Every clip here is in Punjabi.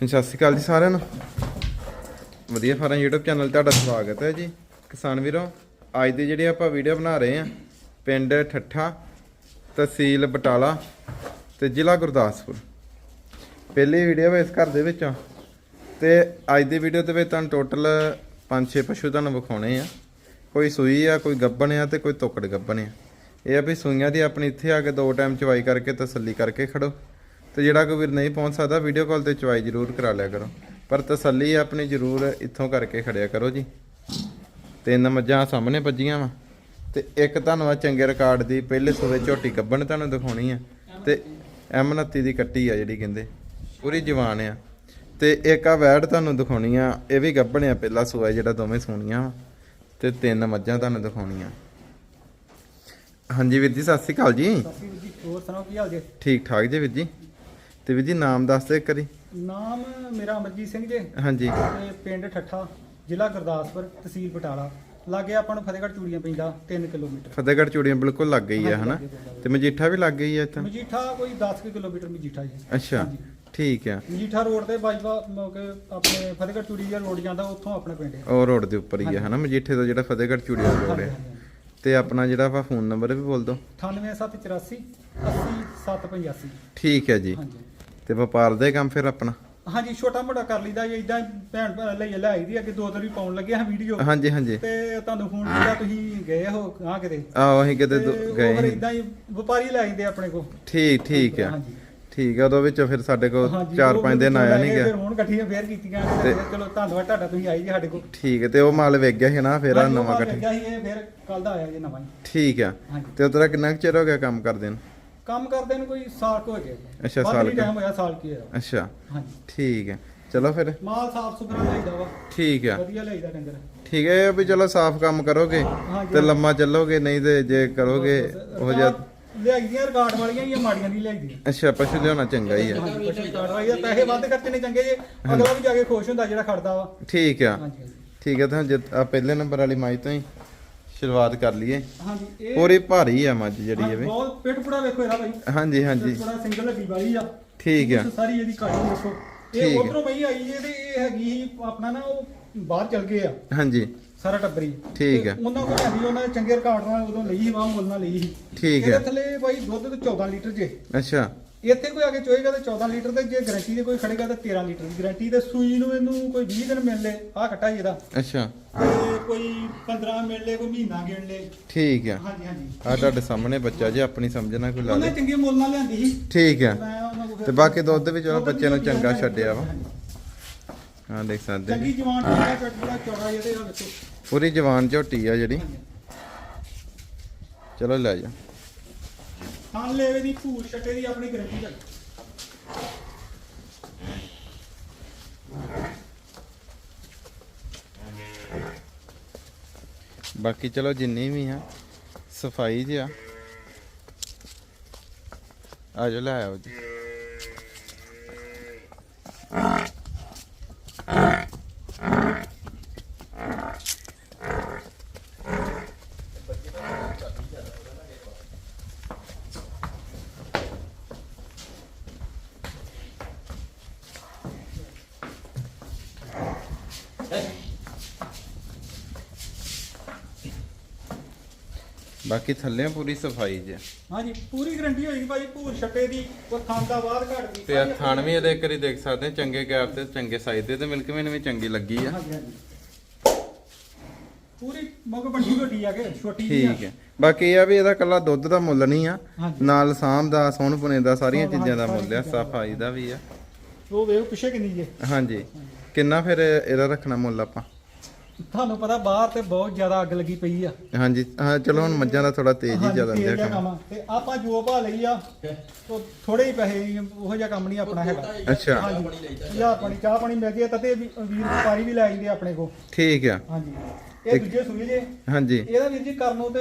ਸਤਿ ਸ਼੍ਰੀ ਅਕਾਲ ਜੀ ਸਾਰਿਆਂ ਨੂੰ। ਵਧੀਆ ਫਾਰਮ YouTube ਚੈਨਲ 'ਤੇ ਤੁਹਾਡਾ ਸਵਾਗਤ ਹੈ ਜੀ। ਕਿਸਾਨ ਵੀਰੋ, ਅੱਜ ਦੀ ਜਿਹੜੀ ਆਪਾਂ ਵੀਡੀਓ ਬਣਾ ਰਹੇ ਹਾਂ, ਪਿੰਡ ਠੱਠਾ, ਤਹਿਸੀਲ ਬਟਾਲਾ ਤੇ ਜ਼ਿਲ੍ਹਾ ਗੁਰਦਾਸਪੁਰ। ਪਹਿਲੀ ਵੀਡੀਓ ਇਸ ਘਰ ਦੇ ਵਿੱਚੋਂ। ਤੇ ਅੱਜ ਦੀ ਵੀਡੀਓ ਦੇ ਵਿੱਚ ਤੁਹਾਨੂੰ ਟੋਟਲ 5-6 ਪਸ਼ੂ ਤੁਹਾਨੂੰ ਵਿਖਾਉਣੇ ਆ। ਕੋਈ ਸੂਈ ਆ, ਕੋਈ ਗੱਬਣ ਆ ਤੇ ਕੋਈ ਤੋਕੜ ਗੱਬਣ ਆ। ਇਹ ਆ ਵੀ ਸੂਈਆਂ ਦੀ ਆਪਣੀ ਇੱਥੇ ਆ ਕੇ ਦੋ ਟਾਈਮ ਚਵਾਈ ਕਰਕੇ ਤਸੱਲੀ ਕਰਕੇ ਖੜੋ। ਤੇ ਜਿਹੜਾ ਕੋਈ ਵੀਰ ਨਹੀਂ ਪਹੁੰਚ ਸਕਦਾ ਵੀਡੀਓ ਕਾਲ ਤੇ ਚਵਾਈ ਜ਼ਰੂਰ ਕਰਾ ਲਿਆ ਕਰੋ। ਪਰ ਤਸੱਲੀ ਆਪਣੀ ਜ਼ਰੂਰ ਇੱਥੋਂ ਕਰਕੇ ਖੜਿਆ ਕਰੋ ਜੀ। ਤਿੰਨ ਮੱਝਾਂ ਸਾਹਮਣੇ ਵੱਜੀਆਂ ਵਾ। ਤੇ ਇੱਕ ਤੁਹਾਨੂੰ ਆ ਚੰਗੇ ਰਿਕਾਰਡ ਦੀ ਪਹਿਲੇ ਸੂਵੇ ਝੋਟੀ ਕੱਬਣ ਤੁਹਾਨੂੰ ਦਿਖਾਉਣੀ ਆ। ਤੇ M29 ਦੀ ਕੱਟੀ ਆ ਜਿਹੜੀ ਕਹਿੰਦੇ ਪੂਰੀ ਜਵਾਨ ਆ। ਤੇ ਇੱਕ ਆ ਵੈੜ ਤੁਹਾਨੂੰ ਦਿਖਾਉਣੀ ਆ ਇਹ ਵੀ ਗੱਬਣ ਆ ਪਹਿਲਾ ਸੂਆ ਜਿਹੜਾ ਦੋਵੇਂ ਸੋਣੀਆਂ ਵਾ। ਤੇ ਤਿੰਨ ਮੱਝਾਂ ਤੁਹਾਨੂੰ ਦਿਖਾਉਣੀਆਂ। ਹਾਂਜੀ ਵੀਰ ਜੀ ਸਤਿ ਸ਼੍ਰੀ ਅਕਾਲ ਜੀ। ਸਤਿ ਸ਼੍ਰੀ ਅਕਾਲ ਜੀ ਹੋਰ ਸੁਣਾਓ ਕੀ ਹਾਲ ਜੇ? ਠੀਕ ਠਾਕ ਜੀ ਵੀਰ ਜੀ। ਤੇ ਵੀਰ ਜੀ ਨਾਮ ਦੱਸ ਦਿਓ ਇੱਕ ਵਾਰੀ। ਨਾਮ ਮੇਰਾ ਅਮਰਜੀਤ ਸਿੰਘ ਜੇ। ਹਾਂਜੀ। ਤੇ ਪਿੰਡ ਠੱਠਾ ਜ਼ਿਲ੍ਹਾ ਗੁਰਦਾਸਪੁਰ ਤਹਿਸੀਲ ਬਟਾਲਾ। ਲਾਗੇ ਆਪਾਂ ਨੂੰ ਫਤਿਹਗੜ੍ਹ ਚੂੜੀਆਂ ਪੈਂਦਾ 3 ਕਿਲੋਮੀਟਰ। ਫਤਿਹਗੜ੍ਹ ਚੂੜੀਆਂ ਬਿਲਕੁਲ ਲੱਗ ਗਈ ਆ ਹਨਾ। ਤੇ ਮਜੀਠਾ ਵੀ ਲੱਗ ਗਈ ਆ ਇੱਥੇ? ਮਜੀਠਾ ਕੋਈ 10 ਕੁ ਕਿਲੋਮੀਟਰ ਮਜੀਠਾ ਜੀ। ਅੱਛਾ। ਠੀਕ ਆ। ਮਜੀਠਾ ਰੋਡ ਤੇ ਬਾਜਵਾ ਮੌਕੇ ਆਪਣੇ ਫਤਿਹਗੜ੍ਹ ਚੂੜੀ ਦਾ ਰੋਡ ਜਾਂਦਾ ਉੱਥੋਂ ਆਪਣਾ ਪਿੰਡ ਹੈ ਉਹ ਰੋਡ ਦੇ ਉੱਪਰ ਹੀ ਆ ਹਨਾ? ਮਜੀਠੇ ਦਾ ਜਿਹੜਾ ਫਤਿਹਗੜ੍ਹ ਚੂੜੀਆਂ ਰੋਡ ਹੈ ਤੇ ਆਪਣਾ ਜਿਹੜਾ ਵਾ ਫੋਨ ਨੰਬਰ ਵੀ ਬੋਲ ਦਿਓ। 98784 80785 ਠੀਕ ਹੈ ਜੀ। ਹਾਂਜੀ। ਤੇ ਵਪਾਰ ਦਾ ਹੀ ਕੰਮ ਫਿਰ ਆਪਣਾ। ਹਾਂਜੀ ਛੋਟਾ ਮੋਟਾ ਕਰ ਲਈਦਾ ਜੀ ਇਦਾਂ ਭੈਣ ਭਰਾ ਲਈ ਲੈ ਆਈ ਦੀ ਅੱਗੇ ਦੋ ਦਿਨ ਵੀ ਪਾਉਣ ਲੱਗੇ ਹਾਂ ਵੀਡੀਓ। ਹਾਂਜੀ ਹਾਂਜੀ। ਤੇ ਤੁਹਾਨੂੰ ਫੋਨ ਕੀਤਾ ਤੁਸੀਂ ਗਏ ਹੋ ਆ ਕਿਤੇ? ਆਹੋ ਅਸੀਂ ਕਿਤੇ ਦੋ- ਗਏ ਸੀ। ਇਦਾਂ ਹੀ ਵਪਾਰੀ ਲੈ ਆਈਦੇ ਆਪਣੇ ਕੋ ਠੀਕ ਠੀਕ ਆ। ਹਾਂਜੀ। ਠੀਕ ਆ ਉਹਦੇ ਵਿੱਚੋਂ ਫਿਰ ਸਾਡੇ ਕੋਲ 4-5 ਉਹ ਦਿਨ ਆਇਆ ਨਹੀਂ ਗਿਆ ਫਿਰ ਹੁਣ ਇਕੱਠੀਆਂ ਫੇਰ ਕੀਤੀਆਂ ਨੇ ਤੇ- ਚਲੋ ਧੰਨਵਾਦ ਤੁਹਾਡਾ ਤੁਸੀਂ ਆਈ ਜੀ ਸਾਡੇ ਕੋਲ। ਠੀਕ ਹੈ ਤੇ ਉਹ ਮਾਲ ਵੇਚ ਗਿਆ ਸੀ ਨਾ ਫਿਰ ਆ ਹਾਂਜੀ, ਉਹ ਨਵਾਂ ਕੱਟ ਲੱਗਿਆ ਸੀ ਇਹ ਫਿਰ ਕੱਲ ਦਾ ਆਇਆ ਜੀ ਨਵਾਂ ਹੀ। ਠੀਕ ਆ ਹਾਂਜੀ। ਤੇ ਉਤਰਾ ਕਿੰਨਾ ਕੁ ਚਿਰ ਹੋ ਗਿਆ ਕੰਮ ਕਰਦੇ ਨੂੰ? ਕੰਮ ਕਰਦੇ ਨੂੰ ਕੋਈ ਸਾਲ ਕੁ ਹੋ ਗਿਆ ਅੱਛਾ, ਸਾਲ ਕੁ। ਟਾਈਮ ਹੋਇਆ ਸਾਲ ਕੀ ਹੋਇਆ। ਅੱਛਾ ਹਾਂਜੀ। ਠੀਕ ਹੈ। ਚਲੋ ਫਿਰ। ਮਾਲ ਸਾਫ਼ ਸੁਥਰਾ ਲਈਦਾ ਵਾ। ਠੀਕ ਆ ਵਧੀਆ ਲਈਦਾ ਡੰਗਰ। ਠੀਕ ਹੈ ਇਹ ਵੀ ਚਲੋ ਸਾਫ਼ ਕੰਮ ਕਰੋਗੇ। ਤੇ ਲੰਮਾ ਚੱਲੋਗੇ ਨਹੀਂ ਤੇ ਜੇ ਕਰੋਗੇ ਉਹ ਜਿਹਾ ਲਿਆਈਆਂ ਰਿਕਾਰਡ ਵਾਲੀਆਂ ਹੀ ਆ, ਮਾੜੀਆਂ ਨਹੀਂ ਲਿਆਈਦੀਆਂ। ਅੱਛਾ ਪਸ਼ੂ ਲਿਆਉਣਾ ਚੰਗਾ ਹੀ ਆ। ਹਾਂਜੀ ਪਸ਼ੂ ਰਿਕਾਰਡ ਵਾਲੀ ਆ, ਪੈਸੇ ਵੱਧ ਖਰਚਣੇ ਚੰਗੇ ਜੇ ਅਗਲਾ ਵੀ ਜਾ ਕੇ ਖੁਸ਼ ਹੁੰਦਾ ਜਿਹੜਾ ਖੜਦਾ ਵਾ। ਠੀਕ ਆ। ਹਾਂਜੀ ਹਾਂਜੀ। ਠੀਕ ਹੈ ਤਾਂ ਜੇ ਆ ਪਹਿਲੇ ਨੰਬਰ ਵਾਲੀ ਮਾਈ ਤੋਂ ਹੀ। ਸ਼ੁਰੂਆਤ ਕਰ ਲਈਏ। ਹਾਂਜੀ ਇਹ ਪੂਰੀ ਭਾਰੀ ਆ ਮੱਝ ਜਿਹੜੀ ਇਹ ਵੀ। ਬਹੁਤ ਪਿੱਠ ਪੁੜਾ ਵੇਖੋ ਇਹਦਾ ਭਾਈ ਹਾਂਜੀ ਹਾਂਜੀ। ਥੋੜਾ ਸਿੰਗਲ ਲੱਗੀ ਵਾਲੀ ਆ। ਠੀਕ ਆ। ਸਾਰੀ ਇਹਦੀ ਕਾਲੀ ਦੇਖੋ। ਇਹ। ਉਧਰੋਂ ਪਈ ਆਈ ਜੇ ਤੇ ਇਹ ਹੈਗੀ ਆਪਣਾ ਨਾ ਉਹ ਬਾਹਰ ਚਲ ਗਏ ਆ। ਹਾਂਜੀ। ਸਾਰਾ ਟੱਬਰੀ। ਠੀਕ ਆ। ਉਹਨਾਂ ਕੋਲ ਹੈਗੀ ਉਹਨਾਂ ਦੇ ਚੰਗੇ ਰਿਕਾਰਡ ਨਾਲ ਉਦੋਂ ਲਈ ਸੀ ਵਾਹ ਮੁੱਲ ਨਾਲ ਲਈ ਸੀ। ਠੀਕ ਇਹਦੇ ਆ ਥੱਲੇ ਭਾਈ ਦੁੱਧ ਤੇ 14 ਲੀਟਰ ਜੇ। ਅੱਛਾ। ਇੱਥੇ ਕੋਈ ਆ ਕੇ ਚੋਏਗਾ ਤੇ 14 ਲੀਟਰ ਤੇ ਜੇ ਗਾਰੰਟੀ ਦੇ ਕੋਈ ਖੜੇਗਾ ਤੇ 13 ਲੀਟਰ ਦੀ। ਗਾਰੰਟੀ ਤੇ ਸੂਈ ਨੂੰ ਇਹਨੂੰ ਕੋਈ 20 ਦਿਨ ਮਿਲ ਲੇ ਆ ਕੱਟਾ ਜੀ ਇਹਦਾ। ਅੱਛਾ। ਕੋਈ 15 ਮਿਲ ਲੇ ਕੋਈ ਮਹੀਨਾ ਗਿਣ ਲੇ ਠੀਕ ਆ। ਹਾਂਜੀ ਹਾਂਜੀ। ਆ ਤੁਹਾਡੇ ਸਾਹਮਣੇ ਬੱਚਾ ਜੇ ਆਪਣੀ ਸਮਝਣਾ ਕੋਈ ਲਾ ਉਹਨੇ ਲੇ ਚੰਗੇ ਮੁੱਲ ਨਾਲ ਲਿਆਂਦੀ ਸੀ। ਠੀਕ ਆ। ਮੈਂ ਉਹਨਾਂ ਕੋਲ ਫਿਰ- ਤੇ ਬਾਕੀ ਦੁੱਧ ਵੀ ਚਲੋ ਦੁੱਧ ਵੀ ਬੱਚੇ ਨੂੰ ਚੰਗਾ। ਛੱਡਿਆ ਵਾ। ਹਾਂ ਦੇਖ ਸਕਦੇ ਚੰਗੀ ਜਵਾਨ ਦਾ ਚਟੜਾ ਚੌੜਾ ਇਹਦੇ ਆ ਵੇਖੋ ਪੂਰੀ ਜਵਾਨ ਝੋਟੀ ਆ ਜਿਹੜੀ। ਚਲੋ ਲੈ ਜਾ। ਹਾਂ ਲੈਵੇ ਦੀ ਭੂਰ ਛੱਟੇ ਦੀ ਆਪਣੀ ਗਾਰੰਟੀ ਹੈ ਬਾਕੀ ਚਲੋ ਜਿੰਨੀ ਵੀ ਆ ਸਫ਼ਾਈ ਜੀ ਆ ਆ ਜੋ ਲੈ ਆਓ ਜੀ ਬਾਕੀ ਥੱਲੇ ਪੂਰੀ ਸਫ਼ਾਈ ਜੀ। ਹਾਂਜੀ ਪੂਰੀ ਗਾਰੰਟੀ ਹੋਏਗੀ ਭਾਈ ਭੂਰ ਛੱਟੇ ਦੀ ਕੋਈ ਖਾਂਦਾ ਬਾਅਦ ਘਟ ਗਈ ਤੇ ਆ ਥਣ ਵੀ ਇਹਦੇ ਕਰੀ ਦੇਖ ਸਕਦੇ ਆ, ਚੰਗੇ ਗੈਪ ਤੇ ਚੰਗੇ ਸਾਈਜ਼ ਦੇ ਤੇ ਮਿਲਕ ਵੀ ਚੰਗੀ ਲੱਗੀ ਆ। ਹਾਂਜੀ ਹਾਂਜੀ। ਪੂਰੀ ਮਗ ਵੱਡੀ ਵੱਡੀ ਆ ਕੇ ਛੋਟੀ ਆ। ਠੀਕ ਹੈ। ਬਾਕੀ ਇਹ ਆ ਵੀ ਇਹਦਾ ਕੱਲਾ ਦੁੱਧ ਦਾ ਮੁੱਲ ਨਹੀਂ ਆ। ਹਾਂਜੀ। ਨਾਲ ਸਾਂਭ ਦਾ ਸੋਹਣ ਪੁਣੇ ਦਾ ਸਾਰੀਆਂ ਚੀਜ਼ਾਂ ਦਾ ਮੁੱਲ ਆ ਦਾ। ਸਫ਼ਾਈ ਦਾ ਵੀ ਆ। ਉਹ ਵੇਖ ਪਿੱਛੇ ਕਿੰਨੀ ਜੇ। ਹਾਂਜੀ। ਕਿੰਨਾ ਫਿਰ ਇਹਦਾ ਰੱਖਣਾ ਮੁੱਲ ਆਪਾਂ? ਤੁਹਾਨੂੰ ਪਤਾ ਬਾਹਰ ਤੇ ਬਹੁਤ ਜ਼ਿਆਦਾ ਅੱਗ ਲੱਗੀ ਪਈ ਆ। ਹਾਂਜੀ ਹਾਂ ਚਲੋ ਹੁਣ ਮੱਝਾਂ ਦਾ ਥੋੜਾ ਤੇਜ਼ ਹੀ ਹਾਂਜੀ, ਜ਼ਿਆਦਾ ਜਿਹਾ ਕੰਮ ਕੰਮ ਆ। ਤੇ ਆਪਾਂ ਜੋ ਭਾ ਲਈ ਆ ਉਹ ਥੋੜੇ ਹੀ ਪੈਸੇ ਹੀ, ਉਹੋ ਜਿਹਾ ਕੰਮ ਨਹੀਂ ਆਪਣਾ ਹੈਗਾ। ਅੱਛਾ। ਹਾਂਜੀ ਚਾਹ ਪਾਣੀ ਚਾਹ ਪਾਣੀ ਮਿਲ ਤਤੇ ਵੀ- ਵੀਰ ਵਪਾਰੀ ਵੀ ਲੈ ਆਈਦੇ ਆਪਣੇ ਕੋ ਠੀਕ ਆ। ਹਾਂਜੀ। ਇਹ ਦੂਜੇ ਸੂਏ ਜੇ। ਹਾਂਜੀ। ਇਹਦਾ ਵੀਰ ਜੀ ਕਰਨ ਨੂੰ ਤੇ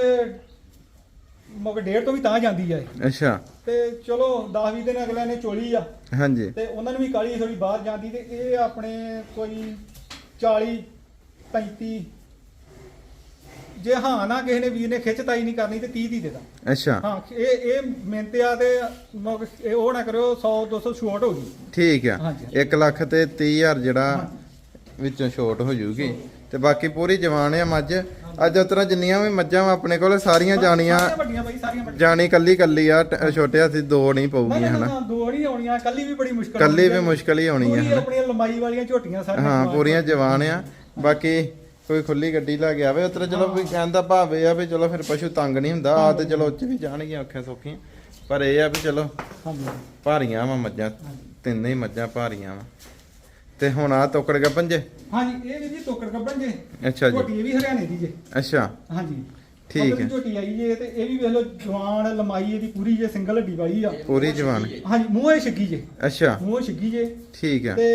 ਮਗਰ ਡੇਢ ਤੋਂ ਵੀ ਤਾਂ ਜਾਂਦੀ ਆ ਇਹ। ਅੱਛਾ। ਤੇ ਚਲੋ 10 20 ਦਿਨ ਅਗਲੇ ਨੇ ਚੋਲੀ ਆ। ਹਾਂਜੀ। ਤੇ ਉਹਨਾਂ ਨੂੰ ਵੀ ਕਾਲੀ ਥੋੜੀ ਬਾਹਰ ਜਾਂਦੀ ਤੇ ਇਹ ਆਪਣੇ ਕੋਈ 40 35 ਜੇ ਹਾਂ ਨਾ ਕਿਸੇ ਨੇ ਵੀਰ ਨੇ ਖਿੱਚਤਾਈ ਨਹੀਂ ਕਰਨੀ ਤੇ 30 ਦੀ ਦੇ ਦਾਂ। ਅੱਛਾ। ਹਾਂ ਇਹ ਇਹ ਮਿਹਨਤ ਆ ਤੇ ਮੌਕੇ- ਇਹ ਉਹ ਨਾ ਕਰਿਓ 100 200 ਛੋਟ ਹੋ ਗਈ ਠੀਕ ਆ। ਹਾਂਜੀ। 1 ਲੱਖ ਤੇ 30000 ਜਿਹੜਾ ਵਿੱਚੋਂ ਛੋਟ ਹੋ ਜਾਊਗੀ ਤੇ ਬਾਕੀ ਪੂਰੀ ਜਵਾਨ ਆ ਮੱਝ। ਅੱਜ ਉਤਰਾ ਜਿੰਨੀਆਂ ਵੀ ਮੱਝਾਂ ਵਾ ਆਪਣੇ ਕੋਲ ਸਾਰੀਆਂ ਜਾਣੀਆਂ ਸਾਰੀਆਂ ਵੱਡੀਆਂ ਬਾਈ ਸਾਰੀਆਂ ਵੱਡੀਆਂ। ਜਾਣੀ ਕੱਲੀ ਕੱਲੀ ਆ ਟ- ਛੋਟੇ ਹੱਥੀ ਦੋ ਨਹੀਂ ਨਹੀਂ ਪਊਗੀਆਂ ਨਹੀਂ ਹਨਾ? ਨਾ ਦੋ ਨਹੀਂ ਆਉਣੀਆਂ ਕੱਲੀ ਵੀ ਬੜੀ ਮੁਸ਼ਕਲ ਕੱਲੀ ਵੀ। ਮੁਸ਼ਕਲ ਹੀ ਆਉਣੀ ਆ ਹਨਾ? ਆਪਣੀਆਂ ਲੰਬਾਈ ਵਾਲੀਆਂ ਝੋਟੀਆਂ ਸਾਰੀਆਂ ਹਾਂ ਪੂਰੀਆਂ ਜਵਾਨ ਆ। ਬਾਕੀ ਕੋਈ ਖੁੱਲੀ ਗੱਡੀ ਲੈ ਕੇ ਆਵੇ ਉਤਰਾ ਚਲੋ ਵੀ ਕਹਿੰਦਾ ਭਾਵੇਂ ਆ ਵੀ ਚਲੋ ਫਿਰ ਪਸ਼ੂ ਤੰਗ ਨਹੀਂ ਹੁੰਦਾ ਆ ਤੇ ਚਲੋ ਉੱਚ ਵੀ ਜਾਣਗੀਆਂ ਔਖੀਆਂ ਸੌਖੀਆਂ। ਪਰ ਇਹ ਆ ਵੀ ਚਲੋ ਹਾਂਜੀ। ਭਾਰੀਆਂ ਵਾ ਮੱਝਾਂ ਤਿੰਨੇ ਹੀ ਮੱਝਾਂ ਭਾਰੀਆਂ ਵਾ। ਤੇ ਹੁਣ ਆ ਤੋਕੜ ਗੱਪਨ ਜੇ? ਹਾਂਜੀ ਇਹ ਵੀ ਜੀ ਤੋਕੜ ਕੱਢਣ ਜੇ। ਅੱਛਾ ਜੀ। ਝੋਟੀ ਇਹ ਵੀ ਹਰਿਆਣੇ ਦੀ ਜੇ। ਅੱਛਾ। ਹਾਂਜੀ। ਠੀਕ ਹੈ। ਝੋਟੀ ਆਈ ਜੇ ਤੇ ਇਹ ਵੀ ਵੇਖ ਲਓ ਜਵਾਨ ਲੰਮਾਈ ਇਹਦੀ ਪੂਰੀ ਜੇ ਸਿੰਗਲ ਹੱਡੀ ਵਾਲੀ ਆ। ਪੂਰੀ ਜਵਾਨ। ਹਾਂਜੀ ਮੂੰਹੇ ਛਿੱਗੀ ਜੇ। ਅੱਛਾ। ਮੂੰਹ ਛਿੱਗੀ ਜੇ। ਠੀਕ ਆ ਤੇ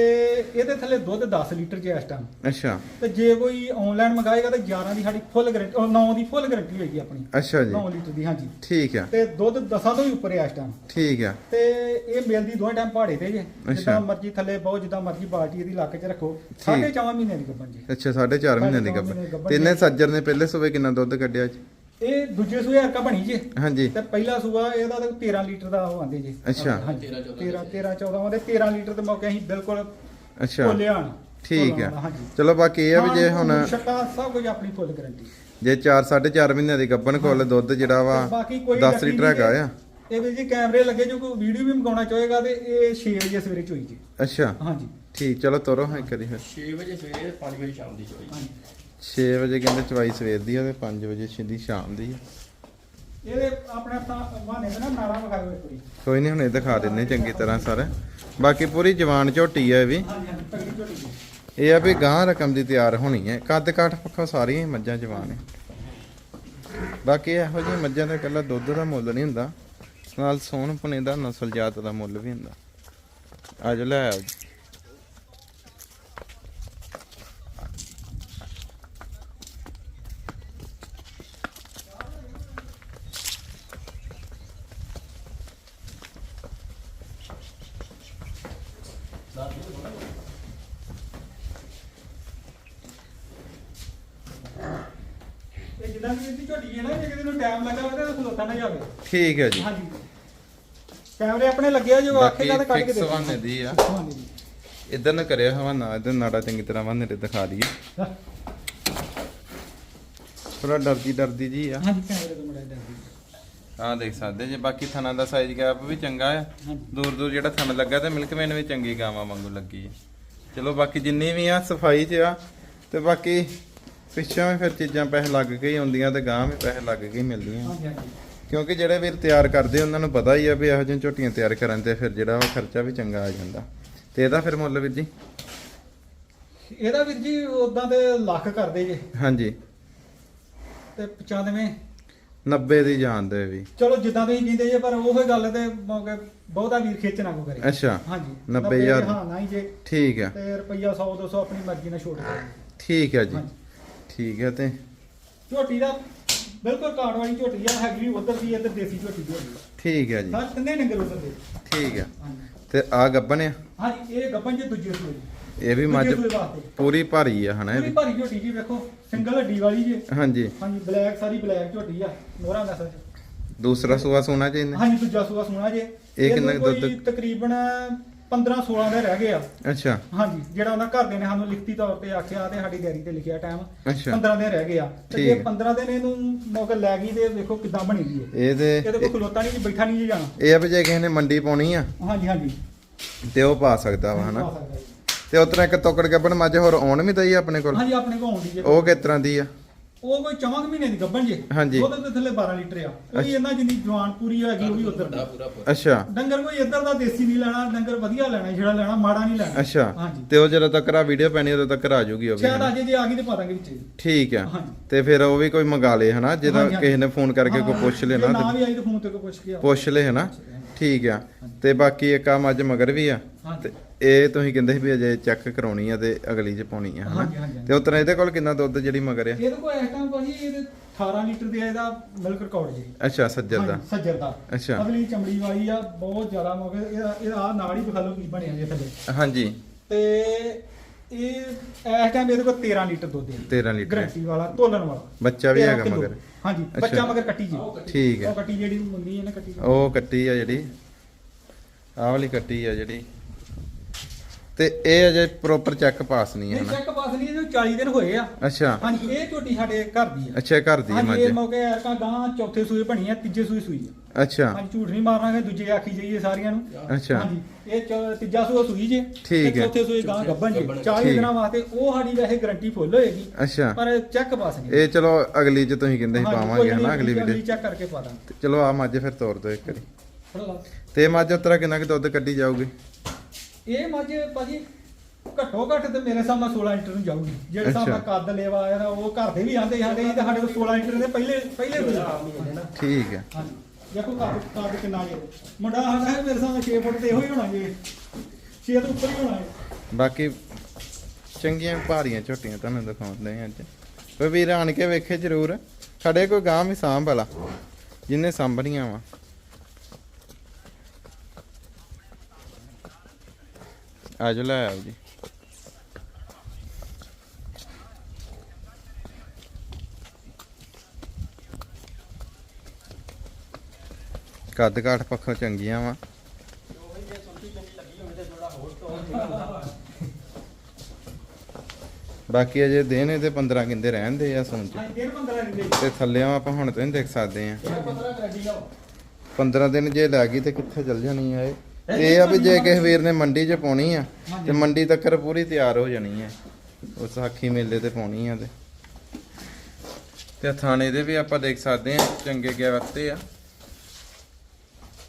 ਇਹਦੇ ਥੱਲੇ ਦੁੱਧ 10 ਲੀਟਰ ਜੇ ਇਸ ਟਾਈਮ ਅੱਛਾ। ਤੇ ਜੇ ਕੋਈ ਆਨਲਾਈਨ ਮੰਗਾਏਗਾ ਤਾਂ 11 ਦੀ ਸਾਡੀ ਫੁੱਲ ਗਾਰੰਟੀ ਉਹ 9 ਦੀ ਫੁੱਲ ਗਾਰੰਟੀ ਹੋਏਗੀ ਆਪਣੀ। ਅੱਛਾ ਜੀ। 9 ਲੀਟਰ ਦੀ ਹਾਂਜੀ। ਠੀਕ ਆ ਤੇ ਦੁੱਧ 10 ਤੋਂ ਵੀ ਉੱਪਰ ਹੈ ਇਸ ਟਾਈਮ ਠੀਕ ਆ ਤੇ ਇਹ ਮਿਲਦੀ ਦੋਵੇਂ ਟਾਈਮ ਪਹਾੜੇ ਤੇ ਜੇ। ਜਿੱਦਾਂ ਮਰਜ਼ੀ ਥੱਲੇ ਬਹੁਤ ਜਿੱਦਾਂ ਮਰਜ਼ੀ ਬਾਲਟੀ ਇਹਦੀ ਲੱਕ 'ਚ ਰੱਖੋ। ਸਾਢੇ ਚਾਵਾਂ ਮਹੀਨੇ ਦੀ ਗੱਭਣ ਜੀ। ਅੱਛਾ 4.5 ਮਹੀਨੇ ਦੀ ਗੱਭਣ। ਤਿੰਨੇ। ਸੱਜਰ ਨੇ ਪਹਿਲੇ ਸੂਬੇ ਕਿੰਨਾ ਦੁੱਧ ਕੱਢਿਆ ਜੀ ਇਹ ਦੂਜੇ ਸੂਏ ਹਰਕਾ ਬਣੀ ਜੇ। ਹਾਂਜੀ। ਤੇ ਪਹਿਲਾ ਸੂਆ ਇਹਦਾ ਤਾਂ 13 ਲੀਟਰ ਦਾ ਉਹ ਆਂਦੇ ਜੀ। ਅੱਛਾ। ਹਾਂਜੀ। 13 13 14 ਉਹਦੇ 13 ਲੀਟਰ ਦੇ ਮੌਕੇ ਅਸੀਂ ਬਿਲਕੁਲ ਅੱਛਾ। ਭੋਲਿਆ ਨਾ ਠੀਕ ਆ। ਹਾਂਜੀ। ਚਲੋ ਬਾਕੀ ਇਹ ਆ ਵੀ ਜੇ ਹੁਣ ਛੱਟਾ ਸਭ ਕੁਝ ਆਪਣੀ ਫੁੱਲ ਗਾਰੰਟੀ। ਜੇ 4 4.5 ਮਹੀਨੇ ਦੀ ਗੱਬਨ ਕੋਲ ਦੁੱਧ ਜਿਹੜਾ ਵਾ ਬਾਕੀ ਕੋਈ 10 ਯਕੀਨ ਲੀਟਰ ਹੈਗਾ ਆ। ਇਹ ਵੀ ਜੀ ਕੈਮਰੇ ਲੱਗੇ ਜੋ ਕੋਈ ਵੀਡੀਓ ਵੀ ਮੰਗਾਉਣਾ ਚਾਹੇਗਾ ਤੇ ਇਹ 6 ਵਜੇ ਸਵੇਰੇ ਚੋਈ ਜੀ। ਅੱਛਾ। ਹਾਂਜੀ। ਠੀਕ ਚਲੋ ਤੋਰੋ ਹਾਂ ਕਰੀ ਫਿਰ। 6 ਵਜੇ ਸਵੇਰੇ 5 ਵਜੇ ਸ਼ਾਮ ਦੀ ਚੋਈ। ਹਾਂਜੀ। 6 ਵਜੇ ਕਹਿੰਦੇ ਚਵਾਈ ਸਵੇਰ ਦੀ ਆ ਤੇ 5 ਵਜੇ ਛਿੰਦੀ ਸ਼ਾਮ ਦੀ ਆ। ਇਹਦੇ ਆਪਣੇ ਤਾਂ ਬਹਾਨੇ ਦੇ ਨਾ ਨਾਰਾ ਵਿਖਾਇਓ ਇੱਕ ਵਾਰੀ। ਕੋਈ ਨਹੀਂ ਹੁਣ ਇਹ ਦਿਖਾ ਦਿੰਨੇ ਚੰਗੀ ਤਰ੍ਹਾਂ ਸਾਰਾ। ਬਾਕੀ ਪੂਰੀ ਜਵਾਨ ਝੋਟੀ ਆ ਇਹ ਵੀ। ਇਹ ਆ ਵੀ ਗਾਂ ਰਕਮ ਦੀ ਤਿਆਰ ਹੋਣੀ ਹੈ। ਕੱਦ ਕਾਠ ਪੱਖੋਂ ਸਾਰੀਆਂ ਹੀ ਮੱਝਾਂ ਜਵਾਨ ਹੈ ਬਾਕੀ ਇਹੋ ਜਿਹੀ ਮੱਝਾਂ ਦਾ ਇਕੱਲਾ ਦੁੱਧ ਦਾ ਮੁੱਲ ਨਹੀਂ ਹੁੰਦਾ। ਨਾਲ ਸੋਹਣ ਪੁਣੇ ਦਾ ਨਸਲ ਜਾਤ ਦਾ ਮੁੱਲ ਵੀ ਹੁੰਦਾ। ਅੱਜ ਲੈ ਆਓ ਜੀ ਇਹ ਜਿੱਦਾਂ ਵੀ ਇਹਦੀ ਝੋਟੀ ਹੈ ਨਾ ਜੇ ਕਿਤੇ ਨੂੰ ਟਾਈਮ ਲੱਗਾ ਹੋਵੇ ਤਾਂ ਖਲੋਤਾ ਨਾ ਜਾਵੇ ਠੀਕ ਹੈ ਜੀ। ਹਾਂਜੀ। ਕੈਮਰੇ ਆਪਣੇ ਲੱਗੇ ਆ ਜੋ ਆਖੇਗਾ ਤਾਂ ਕੱਢ ਕੇ ਫਿਕਸ ਦੇ ਹਵਾਨੇ ਦੀ ਆ। ਇਧਰ ਨਾ ਕਰਿਆ ਹਵਾਨਾ ਇਧਰ ਨਾੜਾ ਚੰਗੀ ਤਰ੍ਹਾਂ ਹਵਾਨੇ ਤੇ ਦਿਖਾ ਦਈਏ। ਥੋੜਾ ਡਰਦੀ ਡਰਦੀ ਜੀ ਆ। ਹਾਂਜੀ ਕੈਮਰੇ ਤੋਂ ਮੜਾ ਜਾਂਦੀ ਆਹ ਦੇਖ ਸਕਦੇ ਜੇ ਬਾਕੀ ਥਣਾ ਦਾ ਸਾਈਜ਼ ਗੈਪ ਵੀ ਚੰਗਾ ਆ। ਦੂਰ ਦੂਰ ਜਿਹੜਾ ਥਣ ਲੱਗਾ ਤੇ ਮਿਲਕ ਮੈਨ ਵੀ ਚੰਗੀ ਗਾਵਾਂ ਵਾਂਗੂ ਲੱਗੀ ਹੈ ਚਲੋ ਬਾਕੀ ਜਿੰਨੀ ਵੀ ਆ ਸਫ਼ਾਈ 'ਚ ਆ ਤੇ ਬਾਕੀ ਪਿੱਛੋਂ ਵੀ ਫਿਰ ਚੀਜ਼ਾਂ ਪੈਸੇ ਲੱਗ ਕੇ ਹੀ ਆਉਂਦੀਆਂ ਤੇ ਗਾਂ ਵੀ ਪੈਸੇ ਲੱਗ ਕੇ ਹੀ ਮਿਲਦੀਆਂ। ਕਿਉਂਕਿ ਜਿਹੜੇ ਵੀਰ ਤਿਆਰ ਕਰਦੇ ਉਹਨਾਂ ਨੂੰ ਪਤਾ ਹੀ ਆ ਵੀ ਇਹੋ ਜਿਹੀਆਂ ਝੋਟੀਆਂ ਤਿਆਰ ਕਰਨ ਤੇ ਫਿਰ ਜਿਹੜਾ ਵਾ ਖਰਚਾ ਵੀ ਚੰਗਾ ਆ ਜਾਂਦਾ। ਤੇ ਇਹਦਾ ਫਿਰ ਮੁੱਲ ਵੀਰ ਜੀ? ਇਹਦਾ ਵੀਰ ਜੀ ਉਦਾਂ ਤੇ ਲੱਖ ਕਰਦੇ ਜੇ। ਹਾਂਜੀ। ਤੇ 95 90 ਦੀ ਜਾਣਦੇ ਵੀ। ਚਲੋ ਜਿੱਦਾਂ ਤੁਸੀਂ ਕਹਿੰਦੇ ਜੇ ਪਰ ਉਹ ਗੱਲ ਤੇ ਮੌਕੇ ਬਹੁਤਾ ਵੀਰ ਖਿੱਚ ਨਾ ਕੋ ਕਰੇ। ਅੱਛਾ। ਹਾਂਜੀ। 90,000 ਹਾਂ ਨਾ ਹੀ ਜੇ। ਠੀਕ ਆ। ਤੇ ਰੁਪਈਆ 100 200 ਆਪਣੀ ਮਰਜ਼ੀ ਨਾਲ ਛੋੜ ਦੇ ਠੀਕ ਆ ਜੀ। ਠੀਕ ਆ ਤੇ ਝੋਟੀ ਦਾ ਬਿਲਕੁਲ ਕਾਰਡ ਵਾਲੀ ਝੋਟੀ ਆ ਹੈਗੀ ਉਧਰ ਦੀ ਇੱਧਰ ਦੇਸੀ ਝੋਟੀ ਦੀ ਹੋਈ ਠੀਕ ਆ ਜੀ। ਸਰ ਤਿੰਨੇ ਨੰਗਰ ਉਧਰ ਦੇ? ਠੀਕ ਆ ਹਾਂਜੀ। ਤੇ ਆ ਗੱਬਨ ਆ? ਹਾਂਜੀ ਇਹ ਗੱਬਨ ਜੇ ਦੂਜੇ ਸੂਏ ਇਹ ਵੀ ਮੱਝ ਦੂਜੇ ਸੂਏ ਵਾਸਤੇ। ਪੂਰੀ ਭਾਰੀ ਆ ਹਨਾ ਇਹ ਪੂਰੀ ਵੀ? ਭਾਰੀ ਝੋਟੀ ਜੀ ਵੇਖੋ ਸਿੰਗਲ ਹੱਡੀ ਵਾਲੀ ਜੇ। ਹਾਂਜੀ। ਹਾਂਜੀ ਬਲੈਕ ਸਾਰੀ ਬਲੈਕ ਝੋਟੀ ਆ ਮੋਹਰਾ ਨਸਲ ਚ ਦੂਸਰਾ ਸੂਆ ਸੋਨਾ ਚਾਹੀਦਾ? ਹਾਂਜੀ ਦੂਜਾ ਸੂਆ ਸੋਣਾ ਜੇ। ਇਹ ਕਿੰਨਾ ਕੋਈ ਦੁੱਧ? ਤਕਰੀਬਨ 15 16 ਦੇ ਰਹਿ ਗਏ ਆ। ਅੱਛਾ। ਹਾਂਜੀ ਜਿਹੜਾ ਉਹਨਾਂ ਘਰਦੇ ਨੇ ਸਾਨੂੰ ਲਿਖਤੀ ਤੌਰ ਤੇ ਆਖਿਆ ਤੇ ਸਾਡੀ ਡੈਰੀ ਤੇ ਲਿਖਿਆ ਟਾਈਮ ਅੱਛਾ। 15 ਦਿਨ ਰਹਿ ਗਏ ਆ। ਤੇ ਜੇ ਹੈ। 15 ਦਿਨ ਇਹਨੂੰ ਮੌਕਾ ਲੈ ਗਈ ਤੇ ਵੇਖੋ ਕਿਦਾਂ ਬਣੀ ਦੀ ਹੈ ਇਹ ਤੇ ਇਹਦੇ ਕੋਲ ਖਲੋਤਾ ਨਹੀਂ ਜੀ ਬੈਠਾ ਨਹੀਂ ਜੀ ਜਾਣਾ। ਇਹ ਆ ਵੀ ਜੇ ਕਿਸੇ ਨੇ ਮੰਡੀ ਪਾਉਣੀ ਆ ਹਾਂਜੀ ਹਾਂਜੀ। ਤੇ ਉਹ ਪਾ ਸਕਦਾ ਵਾ ਹਨਾ? ਪਾ ਸਕਦਾ ਜੀ। ਤੇ ਉਤਰਾ ਇੱਕ ਤੋਕੜ ਗੱਬਣ ਮੱਝ ਹੋਰ ਆਉਣ ਵੀ ਦਈ ਆਪਣੇ ਕੋਲ? ਹਾਂਜੀ ਆਪਣੇ ਕੋਲ ਆਉਂਦੀ ਜੇ। ਉਹ ਕਿਸ ਤਰ੍ਹਾਂ ਦੀ ਆ? ਉਹ ਕੋਈ ਚੌਂਕ ਮਹੀਨੇ ਦੀ ਗੱਭਣ ਜੇ। ਹਾਂਜੀ। ਉਹਦੇ ਤੇ ਥੱਲੇ 12 ਲੀਟਰ ਆ। ਵੀ ਇਹਨਾਂ ਜਿੰਨੀ ਜਵਾਨ ਪੂਰੀ ਹੈਗੀ ਉਹ ਵੀ ਉਧਰ ਵੱਡਾ ਪੂਰਾ ਪੂਰਾ ਅੱਛਾ। ਡੰਗਰ ਕੋਈ ਇੱਧਰ ਦਾ ਦੇਸੀ ਨਹੀਂ ਲੈਣਾ ਡੰਗਰ ਵਧੀਆ ਲੈਣਾ ਜਿਹੜਾ ਲੈਣਾ ਮਾੜਾ ਨਹੀਂ ਲੈਣਾ। ਅੱਛਾ। ਹਾਂਜੀ। ਤੇ ਉਹ ਜਦੋਂ ਤੱਕ ਆ ਵੀਡੀਓ ਪੈਣੀ ਉਦੋਂ ਤੱਕ ਆ ਜਾਊਗੀ ਉਹ ਵੀ ਸ਼ਾਇਦ? ਅਜੇ ਜੇ ਆ ਗਈ ਤੇ ਪਾ ਦਾਂਗੇ ਵਿੱਚ। ਜੀ। ਠੀਕ ਆ। ਹਾਂਜੀ। ਤੇ ਫਿਰ ਉਹ ਵੀ ਕੋਈ ਮੰਗਾ ਲੇ ਹਨਾ? ਜਿਹਦਾ ਹਾਂਜੀ, ਹਾਂਜੀ। ਕਿਸੇ ਨੇ ਫੋਨ ਕਰਕੇ ਕੋਈ ਹਾਂ, ਪੁੱਛ ਜੇ ਲੈਣਾ ਨਾ ਤੇ ਵੀ ਆਈ ਤਾਂ ਫੋਨ ਤੇ ਕੋਈ ਪੁੱਛ ਕੇ ਆ ਪੁੱਛ ਲੈ ਹਨਾ? ਠੀਕ ਆ। ਤੇ ਬਾਕੀ ਇੱਕ ਆ ਮੱਝ ਮਗਰ ਵੀ ਆ। ਤੇ ਇਹ ਤੁਸੀਂ ਕਹਿੰਦੇ ਸੀ ਵੀ ਅਜੇ ਚੈੱਕ ਕਰਾਉਣੀ ਆ ਤੇ ਅਗਲੀ ਚ ਪਾਉਣੀ ਆ ਹਨਾ? ਹਾਂਜੀ, ਹਾਂਜੀ, ਹਾਂਜੀ। ਤੇ ਉਤਰਾ ਇਹਦੇ ਕੋਲ ਕਿੰਨਾ ਦੁੱਧ ਜਿਹੜੀ ਮਗਰ ਆ? ਇਹਦੇ ਕੋਲ ਇਸ ਟਾਈਮ ਭਾਜੀ ਇਹਦੇ 18 ਲੀਟਰ ਦੇ ਇਹਦਾ ਮਿਲਕ ਰਿਕਾਰਡ ਜੀ। ਅੱਛਾ ਸੱਜਰ ਦਾ। ਹਾਂਜੀ, ਸੱਜਰ ਦਾ। ਅੱਛਾ। ਅਗਲੀ ਚਮੜੀ ਵਾਲੀ ਆ ਬਹੁਤ ਜ਼ਿਆਦਾ ਮੌਕੇ ਇਹਦਾ ਇਹਦਾ ਆਹ ਨਾਲ ਹੀ ਬਖਾਲੋ ਕੀ ਬਣਿਆ ਜੇ ਥੱਲੇ। ਹਾਂਜੀ। ਤੇ ਇਹ ਇਸ ਟਾਈਮ ਇਹਦੇ ਕੋਲ 13 ਲੀਟਰ ਦੁੱਧ ਹੈ 13 ਲੀਟਰ। ਗਰੰਟੀ ਵਾਲਾ ਤੋਲਣ ਵਾਲਾ। ਬੱਚਾ ਵੀ 13 ਹੈਗਾ ਕਿੱਲੋ। ਮਗਰ। ਹਾਂਜੀ ਅੱਛਾ। ਬੱਚਾ ਮਗਰ ਕੱਟੀ ਜੀ। ਠੀਕ ਉਹ ਹੈ ਕੱਟੀ ਜਿਹੜੀ ਮੁੰਨੀ ਇਹਨੇ ਕੱਟੀ। ਉਹ ਕੱਟੀ ਆ ਜਿਹੜੀ। ਆਹ ਵਾਲੀ ਕੱਟੀ ਆ ਜਿਹੜੀ। ਤੇ ਇਹ ਅਜੇ ਪ੍ਰੋਪਰ ਚੈੱਕ ਪਾਸ ਨਹੀਂ ਹੈ ਨਾ? ਚੈੱਕ ਪਾਸ ਨਹੀਂ ਇਹਨੂੰ 40 ਦਿਨ ਹੋਏ ਆ। ਅੱਛਾ। ਹਾਂਜੀ ਇਹ ਝੋਟੀ ਸਾਡੇ ਘਰ ਦੀ ਆ। ਅੱਛਾ ਘਰ ਦੀ ਹੈ ਹਾਂਜੀ ਇਹ ਮੱਝ ਮੌਕੇ ਐਰਕਾ ਗਾਂ ਚੌਥੇ ਸੂਏ ਬਣੀ ਆ ਤੀਜੇ ਸੂਏ ਸੂਈ ਆ। ਅੱਛਾ। ਹਾਂਜੀ ਝੂਠ ਨਹੀਂ ਮਾਰਨਾਗੇ ਦੂਜੇ ਆਖੀ ਜਾਈਏ ਸਾਰਿਆਂ ਨੂੰ। ਅੱਛਾ। ਹਾਂਜੀ ਇਹ ਤੀਜਾ ਸੂਆ ਸੂਈ ਜੇ ਠੀਕ ਤੇ ਹੈ। ਚੌਥੇ ਸੂਏ ਗਾਂ ਗੱਭਣ ਜੇ। ਗੱਭਣ। 40 ਠੀਕ। ਦਿਨਾਂ ਵਾਸਤੇ ਉਹ ਸਾਡੀ ਵੈਸੇ ਗਾਰੰਟੀ ਫੁੱਲ ਹੋਏਗੀ ਅੱਛਾ। ਪਰ ਚੈੱਕ ਪਾਸ ਨਹੀਂ। ਇਹ ਚਲੋ ਅਗਲੀ ਚ ਤੁਸੀਂ ਕਹਿੰਦੇ ਪਾਵਾਂਗੇ ਹਨਾ ਅਗਲੀ ਵੀਡੀਓ ਚੈੱਕ ਕਰਕੇ ਪਾ ਦਾਂਗੇ। ਚਲੋ ਆ ਮੱਝ ਫਿਰ ਤੋਰ ਦਿਓ ਇੱਕ ਵਾਰੀ। ਤੇ ਮੱਝ ਉਤਰਾ ਕਿੰਨਾ ਕੁ ਦੁੱਧ ਕੱਢੀ ਜਾਊਗੀ? ਇਹ ਮੱਝ ਭਾਜੀ ਘੱਟੋ ਘੱਟ ਤੇ ਮੇਰੇ ਨਾਲ 16 ਲੀਟਰ ਨੂੰ ਜਾਊਗੀ। ਜਿਹੜੇ ਅੱਛਾ। ਕੱਦ ਲੇਵਾ ਆਇਆ ਨਾ ਉਹ ਘਰ ਦੇ ਵੀ ਆਂਦੇ ਸਾਡੇ ਇਹ ਤਾਂ ਸਾਡੇ ਕੋਲ 16 ਲੀਟਰ ਦੇ ਪਹਿਲੇ ਪਹਿਲੇ ਹੋਏ ਆ। ਠੀਕ ਹੈ। ਹਾਂਜੀ। ਦੇਖੋ ਕੱਦ ਕੱਦ ਕਿੰਨਾ ਜੇ। ਮੁੰਡਾ ਸਾਡਾ ਹੈ ਮੇਰੇ ਨਾਲ 6 ਫੁੱਟ ਤੇ ਇਹੋ ਹੀ ਹੋਣਾ ਜੇ। 6 ਤੋਂ ਉੱਪਰ ਹੀ ਹੋਣਾ ਹੈ ਬਾਕੀ ਚੰਗੀਆਂ ਭਾਰੀਆਂ ਝੋਟੀਆਂ ਤੁਹਾਨੂੰ ਦਿਖਾਉਂਦੇ ਹਾਂ ਅੱਜ। ਕੋਈ ਵੀਰ ਆਣ ਕੇ ਵੇਖੇ ਜ਼ਰੂਰ। ਸਾਡੇ ਕੋਈ ਗਾਂ ਵੀ ਸਾਂਭ ਵਾਲਾ ਜਿੰਨੇ ਸਾਂਭਣੀਆਂ ਵਾ। ਆਜੋ ਲੈ ਆਓ ਜੀ। ਕੱਦ ਕਾਠ ਪੱਖੋਂ ਚੰਗੀਆਂ ਵਾ। ਬਾਕੀ ਅਜੇ ਦਿਨ ਇਹਦੇ 15 ਕਿੰਦੇ ਰਹਿੰਦੇ ਆ ਸੁਣ ਚ। ਹਾਂਜੀ ਦਿਨ 15 ਦਿਨ ਦੇ ਤੇ ਥੱਲੇੋਂ ਆਪਾਂ ਹੁਣ ਤੁਸੀਂ ਦੇਖ ਸਕਦੇ ਆ। 15 ਦਿਨ ਜੇ ਲੱਗ ਗਈ ਤੇ ਕਿੱਥੇ ਚੱਲ ਜਾਣੀ ਆ ਇਹ? ਇਹ ਆ ਵੀ ਜੇ ਕਿਸੇ ਵੀਰ ਨੇ ਮੰਡੀ 'ਚ ਪਾਉਣੀ ਆ ਤੇ ਮੰਡੀ ਤੱਕ ਪੂਰੀ ਤਿਆਰ ਹੋ ਜਾਣੀ ਆ। ਉਸ ਹਾਖੀ ਮੇਲੇ ਤੇ ਪਾਉਣੀ ਆ ਤੇ। ਤੇ ਥਾਣੇ ਦੇ ਵੀ ਆਪਾਂ ਦੇਖ ਸਕਦੇ ਆ ਚੰਗੇ ਗਿਆ ਵਕਤੇ ਆ।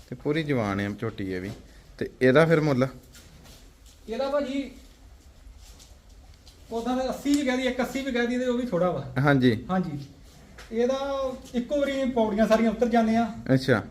ਤੇ ਪੂਰੀ ਜਵਾਨ ਆ ਝੋਟੀ ਇਹ ਵੀ। ਤੇ ਇਹਦਾ ਫਿਰ ਮੁੱਲ? ਇਹਦਾ ਭਾਜੀ ਉਹਦਾ 80 ਵੀ ਕਹਿ ਦੀ 180 ਵੀ ਕਹਿ ਦੀ ਤੇ ਉਹ ਵੀ ਥੋੜਾ ਵਾ। ਹਾਂਜੀ। ਹਾਂਜੀ। ਇਹਦਾ ਇੱਕੋ ਵਾਰੀ ਪੌੜੀਆਂ ਸਾਰੀਆਂ ਉੱਤਰ ਜਾਂਦੇ ਆ ਅੱਛਾ।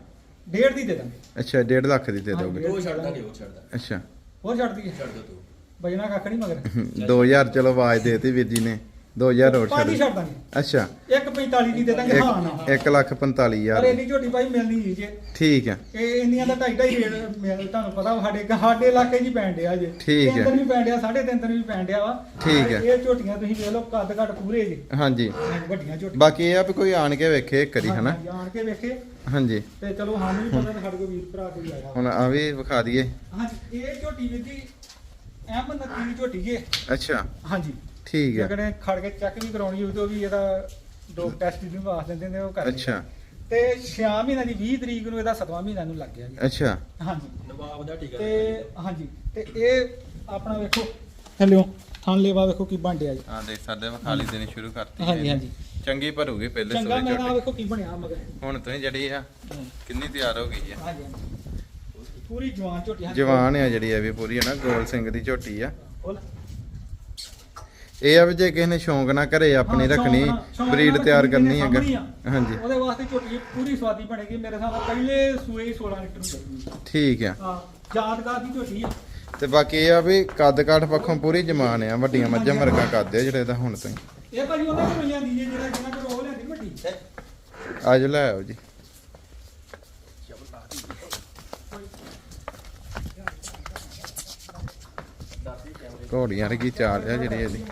ਡੇਢ ਦੀ ਦੇ ਦਾਂਗੇ। ਅੱਛਾ 1.5 ਲੱਖ ਦੀ ਦੇ ਦੋਗੇ। ਉਹ ਛੱਡਦਾ ਨਹੀਂ ਉਹ ਛੱਡਦਾ ਅੱਛਾ। ਹੋਰ ਛੱਡ ਦਈਏ। ਛੱਡ ਦੋ ਤੂੰ। ਬਜਣਾ ਕੱਖ ਨਹੀਂ ਮਗਰ। 2000 ਚਲੋ ਆਵਾਜ਼ ਦੇਤੀ ਵੀਰ ਜੀ ਨੇ। 2000 ਹੋਰ ਪੰਜ ਹੀ ਛੱਡ ਛੱਡ ਦਾਂਗੇ ਅੱਛਾ 145 ਦੀ ਦੇ ਦਾਂਗੇ। ਹਾਂ ਨਾ 1 ਲੱਖ 45 ਪਰ ਇੰਨੀ ਝੋਟੀ ਭਾਈ ਮਿਲਣੀ ਨਹੀਂ ਜੇ। ਠੀਕ ਹੈ। ਇਹ ਇੰਨੀਆਂ ਦਾ ਢਾਈ ਢਾਈ ਰੇਟ ਮਿਲ ਤੁਹਾਨੂੰ ਪਤਾ ਸਾਡੇ ਸਾਡੇ ਇਲਾਕੇ 'ਚ ਹੀ ਪੈਣ ਡਿਆ ਜੇ। ਠੀਕ ਹੈ। ਤਿੰਨ ਦਿਨ ਵੀ ਪੈਣ ਡਿਆ ਸਾਢੇ ਤਿੰਨ ਦਿਨ ਵੀ ਪੈਣ ਡਿਆ ਵਾ। ਠੀਕ ਹੈ। ਇਹ ਝੋਟੀਆਂ ਤੁਸੀਂ ਵੇਖ ਲਓ ਕੱਦ ਕੱਟ ਪੂਰੇ ਜੇ। ਹਾਂਜੀ। ਵੱਡੀਆਂ ਝੋਟੀਆਂ। ਬਾਕੀ ਇਹ ਆ ਵੀ ਕੋਈ ਆਣ ਕੇ ਵੇਖੇ ਇੱਕ ਵਾਰੀ ਹਨਾ? ਹਾਂਜੀ, ਆਣ ਕੇ ਵੇਖੇ। ਹਾਂਜੀ। ਤੇ ਚਲੋ ਸਾਨੂੰ ਵੀ ਪਤਾ ਸਾਡੇ ਕੋਲ ਵੀਰ ਭਰਾ ਕੋਈ ਆਇਆ ਹੁਣ ਆ ਵੀ ਵਿਖਾ ਦਈਏ। ਹਾਂਜੀ ਇਹ ਝੋਟੀ ਵੀਰ ਜੀ ਐਮ ਨੱਤੀ ਦੀ ਝੋਟੀ ਜੇ। ਅੱਛਾ। ਹਾਂਜੀ। ਠੀਕ ਹੈ। ਜਿਹੜੇ ਖੜ ਕੇ ਚੈੱਕ ਵੀ ਕਰਾਉਣੀ ਹੋਵੇ ਤਾਂ ਵੀ ਇਹਦਾ ਡੋਪ ਟੈਸਟ ਵੀ ਵਾਸ ਦਿੰਦੇ ਨੇ ਉਹ ਕਰ ਅੱਛਾ। ਤੇ 6 ਮਹੀਨਿਆਂ ਦੀ 20 ਤਰੀਕ ਨੂੰ ਇਹਦਾ 7ਵਾਂ ਮਹੀਨਾ ਨੂੰ ਲੱਗ ਗਿਆ ਜੀ। ਅੱਛਾ। ਹਾਂਜੀ। ਨਵਾਬ ਦਾ ਟੀਕਾ ਤੇ ਹਾਂਜੀ ਤੇ ਇਹ ਆਪਣਾ ਵੇਖੋ ਥੱਲਿਓ ਥਣ ਲੇਵਾ ਵੇਖੋ ਕੀ ਬਣਿਆ ਜੀ। ਆ ਦੇਖ ਸਾਡੇ ਵਿਖਾਲੀ ਦੇਣੀ ਸ਼ੁਰੂ ਕਰਤੀ ਹਾਂਜੀ ਹਾਂਜੀ। ਚੰਗੀ ਭਰੂਗੀ ਪਹਿਲੇ ਚੰਗਾ ਸੂਰੇ ਮੇਰਾ ਝੋਟੀ ਵੇਖੋ ਕੀ ਬਣਿਆ ਮਗਰ। ਹੁਣ ਤੁਸੀਂ ਜਿਹੜੀ ਆ ਕਿੰਨੀ ਤਿਆਰ ਹੋ ਗਈ ਆ। ਹਾਂਜੀ ਹਾਂਜੀ। ਪੂਰੀ ਜਵਾਨ ਝੋਟੀ। ਜਵਾਨ ਆ ਜਿਹੜੀ ਆ ਵੀ ਪੂਰੀ ਹੈ ਨਾ ਗੋਲ ਸਿੰਘ ਦੀ ਝੋਟੀ ਆ। ਇਹ ਆ ਵੀ ਜੇ ਕਿਸੇ ਨੇ ਸ਼ੌਂਕ ਨਾ ਘਰੇ ਆਪਣੀ ਹਾਂ, ਰੱਖਣੀ ਬਰੀਡ ਤਿਆਰ ਕਰਨੀ ਹੈਗਾ। ਹਾਂਜੀ। ਉਹਦੇ ਵਾਸਤੇ ਝੋਟੀ ਪੂਰੀ ਸਵਾਦੀ ਬਣੇਗੀ। ਮੇਰੇ ਨਾਲ ਪਹਿਲੇ ਸੂਏ ਹੀ 16 ਲੀਟਰ ਠੀਕ ਆ। ਹਾਂ ਯਾਦਗਾਰ ਦੀ ਝੋਟੀ ਆ। ਤੇ ਬਾਕੀ ਇਹ ਆ ਵੀ ਕੱਦ ਕਾਠ ਪੱਖੋਂ ਪੂਰੀ ਜਮਾਨ ਆ ਵੱਡੀਆਂ ਮੱਝਾਂ ਵਰਗਾ ਕੱਦ ਆ ਜਿਹੜੇ ਦਾ ਹੁਣ ਤਾਈਂ। ਇਹ ਭਾਜੀ ਉਹਨਾਂ ਕੋਲ ਲਿਆਂਦੀ ਜੇ ਜਿਹੜਾ ਜਿਹਨਾਂ ਕੋਲ ਉਹ ਲਿਆਂਦੀ ਵੱਡੀ। ਆਜੋ ਲੈ ਆਓ ਜੀ। ਘੋੜੀਆਂ ਵਰਗੀ ਚਾਲ ਆ ਜਿਹੜੀ ਇਹਦੀ।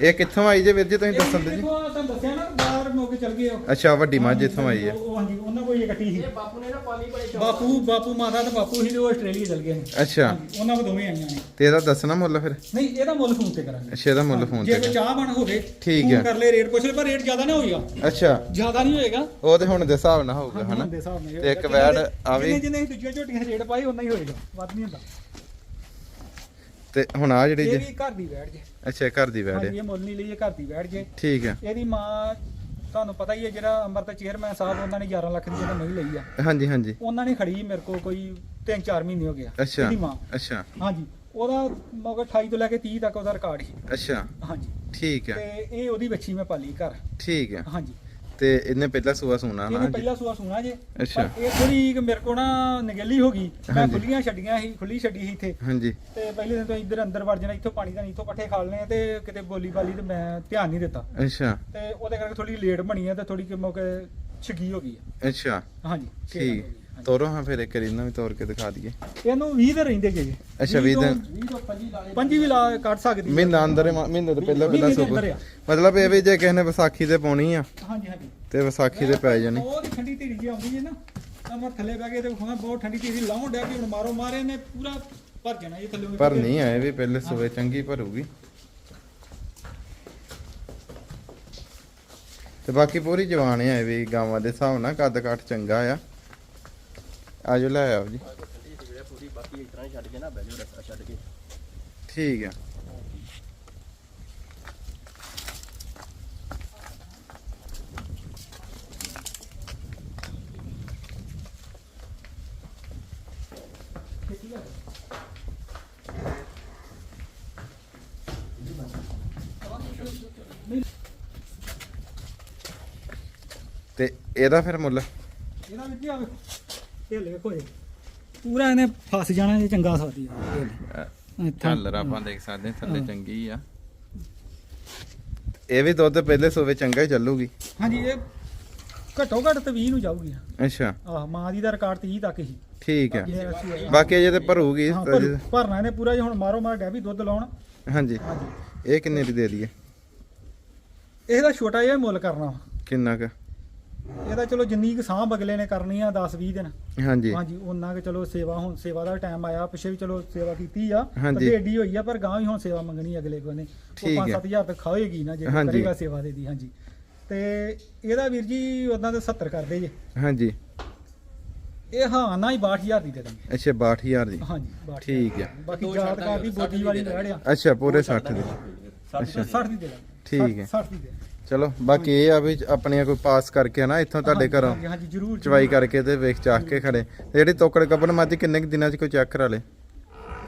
ਇਹ ਕਿੱਥੋਂ ਆਈ ਜੇ ਵੀਰ ਜੀ ਤੁਸੀਂ ਦੱਸਣ ਦੇ ਜੀ? ਦੇਖੋ ਤੁਹਾਨੂੰ ਦੱਸਿਆ ਨਾ ਬਾਹਰ ਮੋਕੇ ਚਲ ਗਏ ਉਹ। ਅੱਛਾ ਵੱਡੀ ਮੱਝ ਇੱਥੋਂ ਆਈ ਹੈ ਉਹ ਹਾਂਜੀ ਉਹਨਾਂ ਕੋਲ ਇਹ ਕੱਟੀ ਸੀ। ਬਾਪੂ ਨੇ ਨਾ ਪਾਲੀ ਚੌਕ ਬਾਪੂ ਬਾਪੂ ਮਾਤਾ ਤੇ ਬਾਪੂ ਤੇ ਉਹ ਆਸਟ੍ਰੇਲੀਆ ਚਲ ਗਏ ਨੇ। ਅੱਛਾ। ਉਹਨਾਂ ਕੋਲ ਦੋਵੇਂ ਆਈਆਂ ਨੇ। ਤੇ ਇਹਦਾ ਦੱਸਣਾ ਮੁੱਲ ਫਿਰ? ਨਹੀਂ ਇਹਦਾ ਮੁੱਲ ਫੋਨ ਤੇ ਕਰਾਂਗੇ। ਅੱਛਾ ਇਹਦਾ ਮੁੱਲ ਫੋਨ ਜੇ ਤੇ ਕੋਈ ਚਾਹ ਬਣ ਹੋਵੇ ਠੀਕ ਫੋਨ ਹੈ। ਕਰ ਲੈ ਰੇਟ ਪੁੱਛ ਲੈ ਪਰ ਰੇਟ ਜ਼ਿਆਦਾ ਨਾ ਹੋਏਗਾ। ਅੱਛਾ। ਜ਼ਿਆਦਾ ਨਹੀਂ ਹੋਏਗਾ। ਉਹ ਤੇ ਹੁਣ ਦੇ ਹਿਸਾਬ ਨਾਲ ਹੋਊਗਾ ਹਾਂ, ਹਨਾ? ਤੇ ਇੱਕ। ਵੈੜ ਜਿੰਨੇ- ਆ ਵੀ ਜਿੰਨੇ ਜਿੰਨੇ ਦੂਜੀਆਂ ਝੋਟੀਆਂ ਰੇਟ ਪਾਏ ਉਨਾ ਹੀ ਹੋਏਗਾ। ਵੱਧ ਨਹੀਂ ਹੁੰਦਾ। ਤੇ ਹੁਣ ਆ ਜਿਹੜੀ ਇਹ ਜੇ ਵੀ ਘਰ ਦੀ ਵੈੜ ਜੇ। ਅੱਛਾ ਘਰ ਦੀ ਵੈੜ ਹਾਂਜੀ ਹੈ ਇਹ ਮੁੱਲ ਨਹੀਂ ਲਈ ਇਹ ਘਰ ਦੀ ਵੈੜ ਜੇ। ਠੀਕ ਹੈ ਇਹਦੀ ਮਾਂ ਤੁਹਾਨੂੰ ਪਤਾ ਹੀ ਹੈ ਜਿਹੜਾ ਅੰਮ੍ਰਿਤ ਚੇਅਰਮੈਨ ਸਾਹਿਬ ਉਹਨਾਂ ਨੇ 11 ਲੱਖ ਦੀ ਜਿਹੜਾ ਨਹੀਂ ਲਈ ਆ। ਹਾਂਜੀ ਹਾਂਜੀ। ਉਹਨਾਂ ਨੇ ਖੜੀ ਮੇਰੇ ਕੋਲ ਕੋਈ 3-4 ਮਹੀਨੇ ਹੋ ਗਿਆ ਅੱਛਾ ਇਹਦੀ ਮਾਂ। ਅੱਛਾ। ਹਾਂਜੀ ਉਹਦਾ ਮਗਰ 28 ਤੋਂ ਲੈ ਕੇ 30 ਤੱਕ ਉਹਦਾ ਰਿਕਾਰਡ ਸੀ। ਅੱਛਾ। ਹਾਂਜੀ। ਠੀਕ ਹੈ ਤੇ ਇਹ ਉਹਦੀ ਬੱਚੀ ਮੈਂ ਪਾਲੀ ਘਰ। ਠੀਕ ਹੈ ਹਾਂਜੀ। ਤੇ ਇਹਨੇ ਪਹਿਲਾ ਸੂਆ ਸੂਣਾ ਨਾ ਇਹਨੇ? ਪਹਿਲਾ ਸੂਆ ਸੁਣਾ ਜੇ ਅੱਛਾ। ਪਰ ਇਹ ਥੋੜੀ ਮੇਰੇ ਕੋ ਨਾ ਨਗੇਲੀ ਹੋ ਗਈ ਮੈਂ ਹਾਂਜੀ। ਖੁੱਲੀਆਂ ਛੱਡੀਆਂ ਸੀ ਖੁੱਲੀ ਛੱਡੀ ਸੀ ਇੱਥੇ ਹਾਂਜੀ ਤੇ ਪਹਿਲੇ ਦਿਨ ਤੋਂ ਇੱਧਰ ਅੰਦਰ ਵੜ ਜਾਣਾ ਇੱਥੋਂ ਪਾਣੀ ਦਾ ਇੱਥੋਂ ਪੱਠੇ ਖਾ ਲੈਣੇ ਤੇ ਕਿਤੇ ਬੋਲੀ ਬਾਲੀ ਤੇ ਮੈਂ ਧਿਆਨ ਨਹੀਂ ਦਿੱਤਾ ਅੱਛਾ ਤੇ ਉਹਦੇ ਕਰਕੇ ਥੋੜੀ ਲੇਟ ਬਣੀ ਆ ਤੇ ਥੋੜੀ ਕਿ ਮੌਕੇ ਛਗੀ ਹੋ ਗਈ ਆ ਅੱਛਾ ਹਾਂਜੀ ਛੇ ਠੀਕ। ਦਿਨ ਹੋ ਗਏ। ਤੋਰੋ ਹਾਂ ਫਿਰ ਇੱਕ ਰੀਨਾ ਵੀ ਤੋਰ ਕੇ ਦਿਖਾ ਦਈਏ। ਇਹਨੂੰ 20 ਦੇ ਰਹਿੰਦੇ ਜੇ। ਅੱਛਾ, ਵੀਹ ਦਿਨ। 20 ਤੋਂ 25 ਲਾ ਲੈ ਪੰਜੀ ਵੀ ਲਾ ਕੱਢ ਸਕਦੀ ਹੈ। ਮਹੀਨਾ ਅੰਦਰ ਹੀ ਮ- ਮਹੀਨੇ ਤੋਂ ਪਹਿਲਾਂ ਪਹਿਲਾਂ ਆ। ਮਤਲਬ ਇਹ ਵੀ ਜੇ ਕਿਸੇ ਨੇ ਵਿਸਾਖੀ ਤੇ ਪਾਉਣੀ ਆ ਹਾਂਜੀ ਹਾਂਜੀ। ਤੇ ਵਿਸਾਖੀ ਤੇ ਪੈ ਜਾਣੀ। ਬਹੁਤ ਠੰਡੀ ਧੀਰੀ ਜੀ ਆਉਂਦੀ ਹੈ ਨਾ ਤਾਂ ਮੈਂ ਥੱਲੇ ਬਹਿ ਕੇ ਤੇ ਵਿਖਾਉਣਾ ਬਹੁਤ ਠੰਡੀ ਧੀਰੀ ਲਾਉਣ ਡਿਆ ਕਿ ਹੁਣ ਮਾਰੋ ਮਾਰੇ ਨੇ ਪੂਰਾ ਭਰ ਜਾਣਾ ਇਹ ਥੱਲੇ। ਪਰ ਨਹੀਂ ਆਏ ਵੀ ਪਹਿਲੇ ਸੂਏ ਚੰਗੀ ਭਰੂਗੀ। ਤੇ ਬਾਕੀ ਪੂਰੀ ਜਵਾਨ ਹੈ ਵੀ ਗਾਵਾਂ ਦੇ ਹਿਸਾਬ ਨਾਲ ਕੱਦ ਕਾਠ ਚੰਗਾ ਆ। ਆਜੋ, ਲੈ ਆਓ ਜੀ। ਪੂਰੀ ਬਾਕੀ ਇਸ ਤਰ੍ਹਾਂ ਹੀ ਛੱਡ ਕੇ ਨਾ ਬੈਜੋ ਰਸਤਾ ਛੱਡ ਕੇ ਠੀਕ ਆ। ਤੇ ਇਹਦਾ ਫਿਰ ਮੁੱਲ? ਇਹਦਾ ਵੀ ਕੀ ਆਵੇ। ਵੇਖੋ ਜੀ। ਪੂਰਾ ਇਹਨੇ ਫਸ ਜਾਣਾ ਜੇ ਚੰਗਾ ਸਾਦੀ ਆ ਝੱਲਰ ਆਪਾਂ ਦੇਖ ਸਕਦੇ ਹਾਂ, ਥੱਲੇ ਚੰਗੀ ਆ। ਇਹ ਵੀ ਦੁੱਧ ਪਹਿਲੇ ਸੂਵੇ ਚੰਗਾ ਹੀ ਚੱਲੂਗੀ। ਹਾਂਜੀ ਇਹ ਘੱਟੋ ਘੱਟ ਤੇ 20 ਨੂੰ ਜਾਊਗੀ ਅੱਛਾ। ਆਹ ਮਾਂ ਦੀ ਦਾ ਰਿਕਾਰਡ 30 ਤੱਕ ਹੀ। ਠੀਕ ਆਏ। ਬਾਕੀ ਅਜੇ ਤੇ ਭਰੂਗੀ। ਹਾਂ, ਭਰ- ਭਰਨਾ ਇਹਨੇ ਪੂਰਾ ਜੇ ਹੁਣ ਮਾਰੋ ਮਾਰ ਡੈ ਵੀ ਦੁੱਧ ਲਾਉਣ। ਹਾਂਜੀ। ਹਾਂਜੀ। ਇਹ ਕਿੰਨੇ ਦੀ ਦੇ ਦਈਏ? ਇਹਦਾ ਛੋਟਾ ਜਿਹਾ ਮੁੱਲ ਕਰਨਾ। ਕਿੰਨਾ ਕ? ਇਹਦਾ ਚਲੋ ਜਿੰਨੀ ਕੁ ਸਾਂਭ ਅਗਲੇ ਨੇ ਕਰਨੀ ਆ 10 20 ਦਿਨ। ਹਾਂਜੀ। ਹਾਂਜੀ ਉਹਨਾਂ ਕਿ ਚਲੋ ਸੇਵਾ ਹੁਣ ਸੇਵਾ ਦਾ ਟਾਈਮ ਆਇਆ ਪਿੱਛੇ ਵੀ ਚਲੋ ਸੇਵਾ ਕੀਤੀ ਆ। ਤੇ ਏਡੀ ਹੋਈ ਆ ਪਰ ਗਾਂ ਵੀ ਹੁਣ ਸੇਵਾ ਮੰਗਣੀ ਅਗਲੇ ਕੋਨੇ ਉਹ ਠੀਕ ਹੈ। 5-7000 ਤੇ ਖਾਏਗੀ ਨਾ ਜੇ। ਕਰੇਗਾ ਸੇਵਾ ਦੇ ਦੀ ਹਾਂਜੀ। ਤੇ ਇਹਦਾ ਵੀਰ ਜੀ ਉਦਾਂ ਤੇ 70 ਕਰਦੇ ਜੇ। ਹਾਂਜੀ। ਇਹ ਹਾਂ ਨਾ ਹੀ 62000 ਦੀ ਦੇ ਦਾਂਗੇ। ਅੱਛਾ 62000 ਦੀ। ਹਾਂਜੀ 62 ਠੀਕ ਆ ਬਾਕੀ ਦੋ ਜਾਤ ਦੀ ਦਾਂਗੇ, ਬੋਟੀ ਵਾਲੀ ਰਹਿ ਆ ਅੱਛਾ ਪੂਰੇ 60 ਦੀ। ਅੱਛਾ। 60 ਦੀ ਦੇ ਦਾਂਗੇ। ਠੀਕ ਹੈ। 60 ਦੀ ਦੇ ਚਲੋ ਬਾਕੀ ਇਹ ਆ ਵੀ ਆਪਣੀਆਂ ਕੋਈ ਪਾਸ ਕਰਕੇ ਨਾ ਇੱਥੋਂ ਤੁਹਾਡੇ ਘਰੋਂ ਹਾਂਜੀ, ਹਾਂਜੀ ਜ਼ਰੂਰ। ਚਵਾਈ ਕਰਕੇ ਤੇ ਵੇਖ ਚਾਖ ਕੇ ਖੜੇ। ਤੇ ਜਿਹੜੀ ਤੋਕੜ ਕੱਪਨ ਮੱਝ ਕਿੰਨੇ ਕੁ ਦਿਨਾਂ ਚ ਕੋਈ ਚੈੱਕ ਕਰਾ ਲੇ?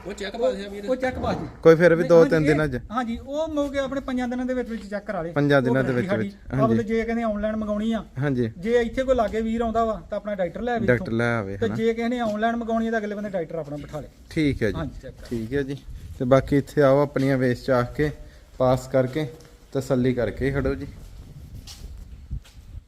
ਉਹ ਚੈੱਕ ਪਾਸ ਆ ਵੀਰ। ਉਹ ਚੈੱਕ ਬਾਜੀ ਕੋਈ ਫਿਰ ਵੀ ਦੋ ਹਾਂਜੀ, ਤਿੰਨ ਇਹ- ਦਿਨਾਂ ਚ? ਹਾਂਜੀ ਉਹ ਮੋਗੇ ਆਪਣੇ ਪੰਜਾਂ ਦਿਨਾਂ ਦੇ ਵਿੱਚ ਵਿੱਚ ਚੈੱਕ ਕਰਾ ਲੇ। ਪੰਜਾਂ ਉਹ ਦਿਨਾਂ ਦੇ ਵਿੱਚ। ਹਾਂਜੀ। ਜੇ ਕਹਿੰਦੇ ਆਨਲਾਈਨ ਮੰਗਾਉਣੀ ਆ ਹਾਂਜੀ। ਜੇ ਇੱਥੇ ਕੋਈ ਲਾਗੇ ਵੀਰ ਆਉਂਦਾ ਵਾ ਤਾਂ ਆਪਣਾ ਡਾਕਟਰ ਲੈ ਆਵੇ ਡਾਕਟਰ। ਲੈ ਆਵੇ ਤੇ ਜੇ ਨੇ ਆਨਲਾਈਨ ਮੰਗਾਉਣੀ ਆ ਤਾਂ ਅਗਲੇ ਬੰਦੇ ਡਾਕਟਰ ਆਪਣਾ ਬਿਠਾ ਲੇ। ਠੀਕ ਹੈ ਜੀ। ਹਾਂਜੀ ਚੈੱਕ ਠੀਕ ਹੈ ਜੀ। ਤੇ ਬਾਕੀ ਇੱਥੇ ਆਓ ਆਪਣੀਆਂ ਵੇਚ ਚਾਖ ਕੇ ਪਾਸ ਕਰਕੇ। ਤਸੱਲੀ ਕਰਕੇ ਖੜੋ ਜੀ।